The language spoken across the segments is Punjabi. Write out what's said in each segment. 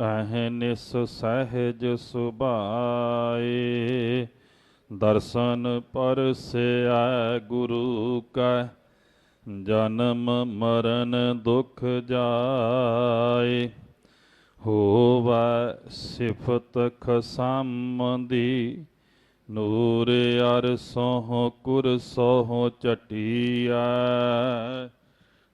ਅਹਨਿਸ ਸਹਿਜ ਸੁਭਾਏ, ਦਰਸ਼ਨ ਪਰਸਿਆ ਗੁਰੂ ਕਾ, ਜਨਮ ਮਰਨ ਦੁਖ ਜਾਏ। ਹੋਵੈ ਸਿਫਤ ਖਸੰਦੀ ਨੂਰ ਯਾਰ ਸੋਹ ਕੁਰ ਸੋਹ ਚਟਿਆ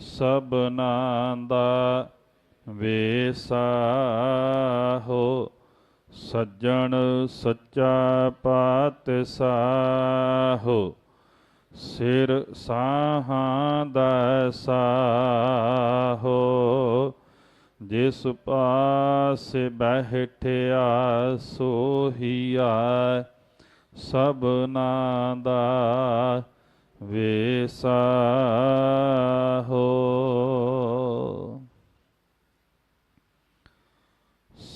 ਸਭਨਾ ਦਾ ਵੇਸਾਹੋ ਸੱਜਣ ਸੱਚਾ ਪਾਤਸ਼ਾਹੋ ਸਿਰ ਸਾਹਾਂ ਦਾ ਸਾਹੋ ਜਿਸ ਪਾਸ ਬਹਿਠਿਆ ਸੋਹੀਆ, ਸਭਨਾ ਦਾ ਵੇਸਾਹੋ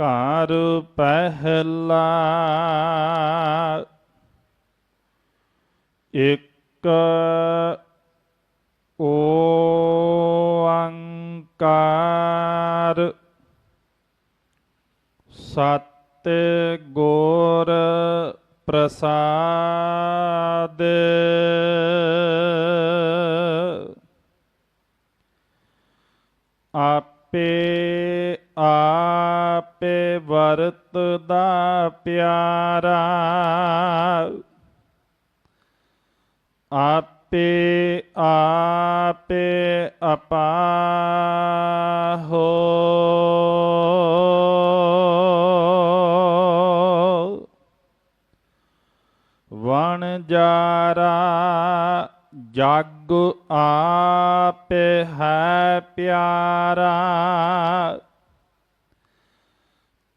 ਘਰ ਪਹਿਲਾ। ਇੱਕ ਓੰਕਾਰ ਸਤ ਗੁਰ ਪ੍ਰਸਾਦ। ਆਪੇ ਆ ਆਪੇ ਵਰਤਦਾ ਪਿਆਰਾ। ਆਪੇ ਆਪੇ ਅਪਾਹੋ। ਵਣ ਜਾਰਾ ਜਗ ਆਪੇ ਹੈ ਪਿਆਰਾ।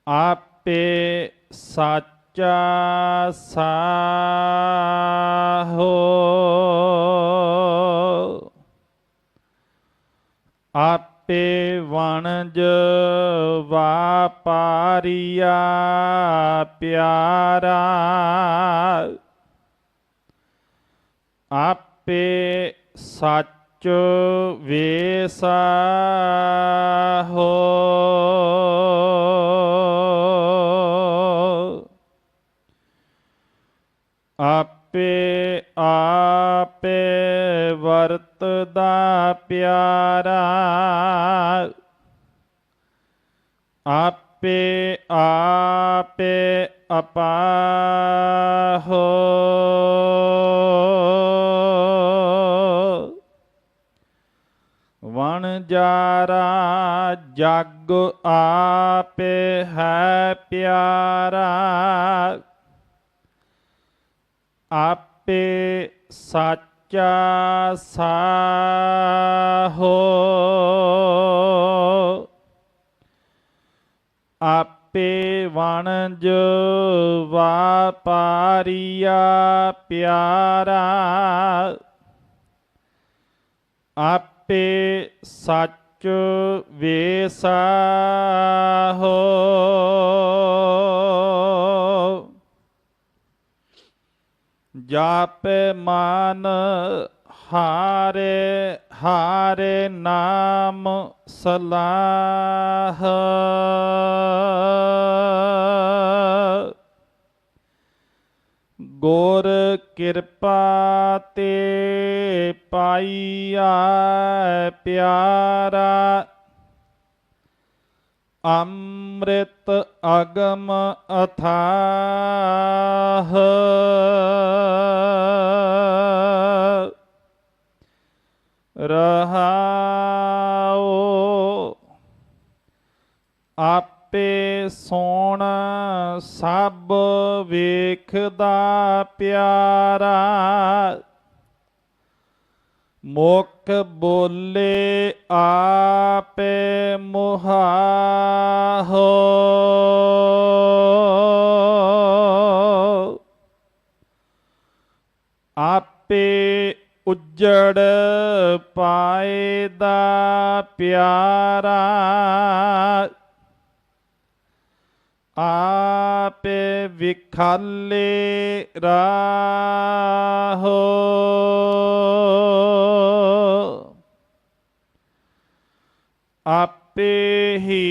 ਆਪੇ ਸਾਚਾ ਸਾਹੋ। ਆਪੇ ਵਣਜ ਵਾਪਾਰੀਆ ਪਿਆਰਾ। ਆਪੇ ਸੱਚ ਵੇਸਾਹੋ ਆਪੇ ਆਪੇ ਵਰਤਦਾ ਪਿਆਰਾ। ਆਪੇ ਆਪੇ ਅਪਾਹੋ ਵਣ ਜਾਰਾ ਜਗ ਆਪੇ ਹੈ ਪਿਆਰਾ। ਆਪੇ ਸਾਚਾ ਸਾਹੋ। ਆਪੇ ਵਣਜ ਵਾਪਾਰੀਆ ਪਿਆਰਾ। ਆਪੇ ਸੱਚ ਵੇਸਾਹੋ ਜਾਪ ਮਾਨ ਹਾਰੇ ਹਾਰੇ ਨਾਮ ਸਲਾਹ। ਗੁਰ ਕਿਰਪਾ ਤੇ ਪਾਈਆ ਪਿਆਰਾ ਅੰਮ੍ਰਿਤ ਅਗਮ ਅਥਾਹ। ਰਹਾਉ ਆਪੇ ਸੋਣ ਸਭ ਵੇਖਦਾ ਪਿਆਰਾ। ਮੋਕ ਮੁਖ ਬੋਲੇ ਆਪੇ ਮੁਹਾਹੋ। ਆਪੇ ਉਜੜ ਪਾਏ ਦਾ ਪਿਆਰਾ। ਆਪੇ ਵਿਖਾਲੇ ਰਾਹੋ। ਆਪੇ ਹੀ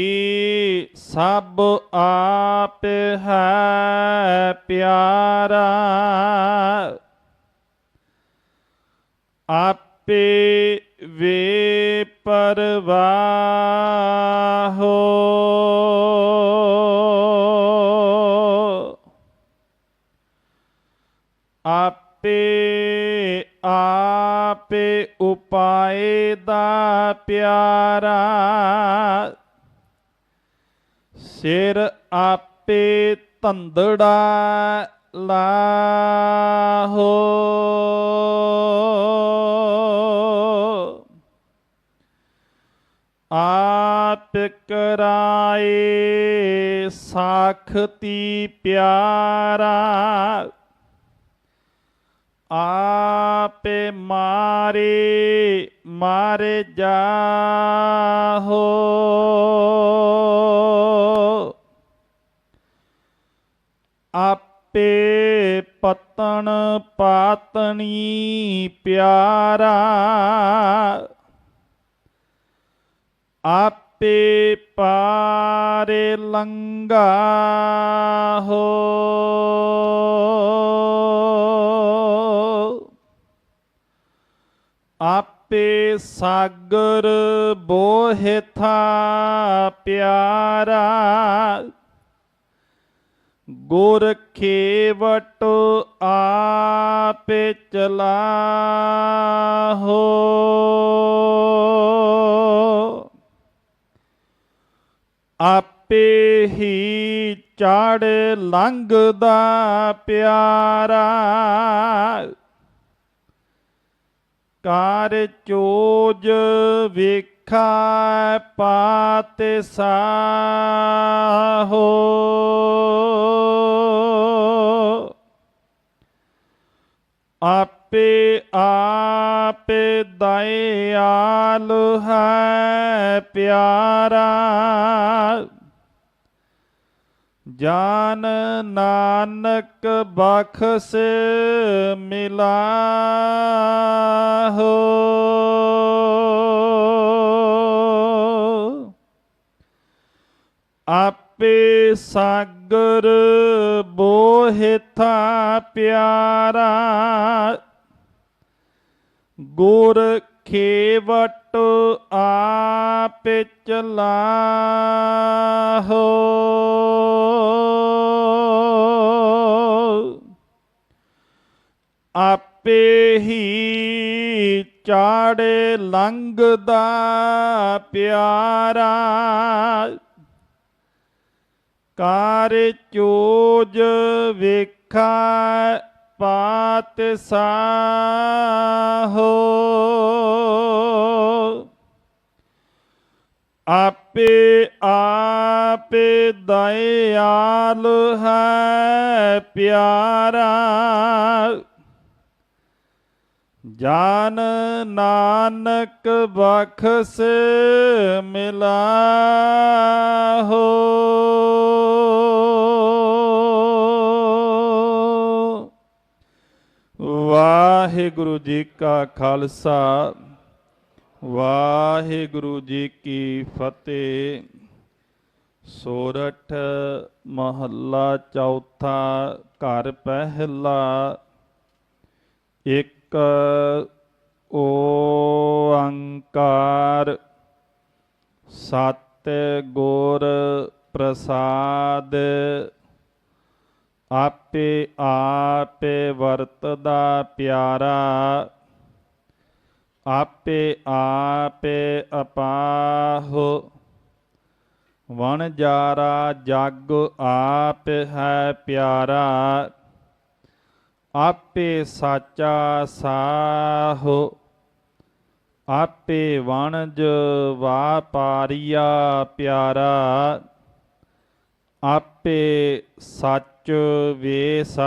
ਸਭ ਆਪ ਹੈ ਪਿਆਰਾ। ਆਪੇ ਵੇ ਪਰਵਾਹੋ। ਆਪੇ ਆਪੇ ਉਪਾਏ ਦਾ ਪਿਆਰਾ। ਸਿਰ ਆਪੇ ਧੰਦੜਾ ਲਾਹੋ। ਆਪ ਕਰਾਏ ਸਾਖਤੀ ਪਿਆਰਾ। ਆਪੇ ਮਾਰੇ ਮਾਰੇ ਜਾਹੋ। ਆਪੇ ਪਤਨ ਪਾਤਣੀ ਪਿਆਰਾ। ਆਪੇ ਪਾਰੇ ਲੰਗਾ ਹੋ। ਆਪੇ ਸਾਗਰ ਬੋਹਿਥਾ ਪਿਆਰਾ। ਗੁਰ ਖੇਵਟ ਆਪੇ ਚਲਾਹੋ। ਆਪੇ ਹੀ ਚੜ ਲੰਘਦਾ ਪਿਆਰਾ। ਕਾਰ ਚੋਜ ਵੇਖਾ ਪਾਤ ਸਾਹੋ। ਆਪੇ ਆਪੇ ਦਇਆਲ ਹੈ ਪਿਆਰਾ। ਜਾਨ ਨਾਨਕ ਬਖਸ ਮਿਲਾਹੋ ਆਪੇ ਸਾਗਰ ਬੋਹਿਥਾ ਪਿਆਰਾ। ਗੁਰ ਖੇਵਟ ਆਪੇ ਚਲਾਹੋ ਆਪੇ ਹੀ ਚਾੜੇ ਲੰਘਦਾ ਪਿਆਰਾ। ਕਾਰ ਚੋਜ ਵੇਖਾ ਪਾਤ ਸਾਹੋ। ਆਪੇ ਆਪੇ ਦਇਆਲ ਹੈ ਪਿਆਰਾ। ਜਾਨ ਨਾਨਕ ਬਖਸ ਮਿਲਾਹੋ। ਵਾਹਿਗੁਰੂ ਜੀ ਕਾ ਖਾਲਸਾ, ਵਾਹਿਗੁਰੂ ਜੀ ਕੀ ਫਤਿਹ। ਸੋਰਠ ਮਹੱਲਾ ਚੌਥਾ ਘਰ ਪਹਿਲਾ, ਇੱਕ ਓੰਕਾਰ ਸਤ, ਗੁਰ, ਪ੍ਰਸਾਦ, ਆਪੇ ਆਪੇ ਵਰਤਦਾ ਪਿਆਰਾ, ਆਪੇ ਆਪੇ ਅਪਾਹੁ ਵਣ ਜਾਰਾ ਜਗ ਆਪ ਹੈ ਪਿਆਰਾ। ਆਪੇ ਸਾਚਾ ਸਾਹੋ ਆਪੇ ਵਣਜ ਵਾਪਾਰੀਆ ਪਿਆਰਾ ਆਪੇ ਸੱਚ ਵੇਸਾਹੋ